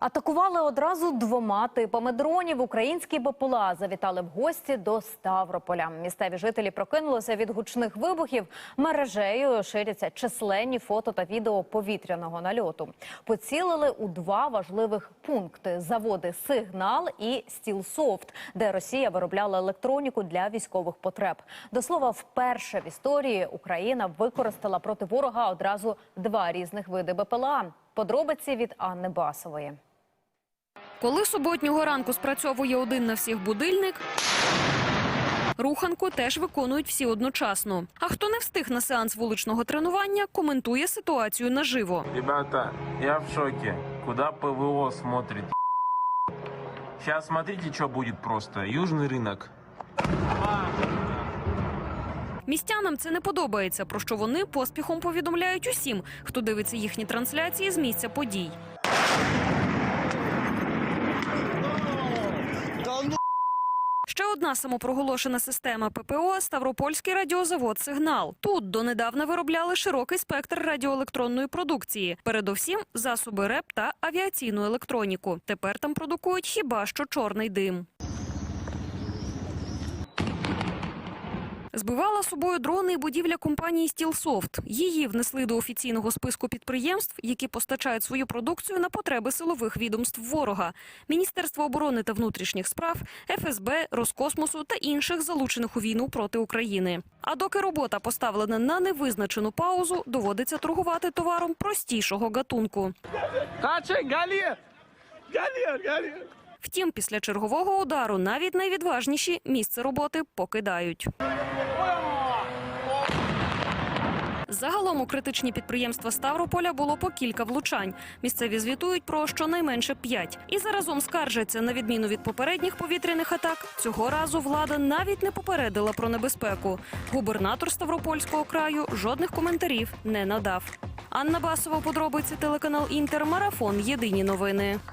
Атакували одразу двома типами дронів. Українські БПЛА завітали в гості до Ставрополя. Місцеві жителі прокинулися від гучних вибухів. Мережею ширяться численні фото та відео повітряного нальоту. Поцілили у два важливих пункти: заводи Сигнал і Стілсофт, де Росія виробляла електроніку для військових потреб. До слова, вперше в історії Україна використала проти ворога одразу два різних види БПЛА. Подробиці від Анни Басової. Коли суботнього ранку спрацьовує один на всіх будильник, руханку теж виконують всі одночасно. А хто не встиг на сеанс вуличного тренування, коментує ситуацію наживо. Ребята, я в шоке. Куда ПВО смотрит? Сейчас смотрите, что будет просто. Южный рынок. Містянам це не подобається, про що вони поспіхом повідомляють усім, хто дивиться їхні трансляції з місця подій. Ще одна самопроголошена система ППО – Ставропольський радіозавод «Сигнал». Тут донедавна виробляли широкий спектр радіоелектронної продукції. Передовсім засоби РЕП та авіаційну електроніку. Тепер там продукують хіба що чорний дим. Збивала собою дрони і будівля компанії «Стілсофт». Її внесли до офіційного списку підприємств, які постачають свою продукцію на потреби силових відомств ворога. Міністерство оборони та внутрішніх справ, ФСБ, Роскосмосу та інших залучених у війну проти України. А доки робота поставлена на невизначену паузу, доводиться торгувати товаром простішого гатунку. Галер! Галер, галер! Втім, після чергового удару навіть найвідважніші місце роботи покидають. Загалом у критичні підприємства Ставрополя було по кілька влучань. Місцеві звітують про щонайменше п'ять. І заразом скаржаться, на відміну від попередніх повітряних атак, цього разу влада навіть не попередила про небезпеку. Губернатор Ставропольського краю жодних коментарів не надав. Анна Басова, подробиці телеканал Інтер, марафон. Єдині новини.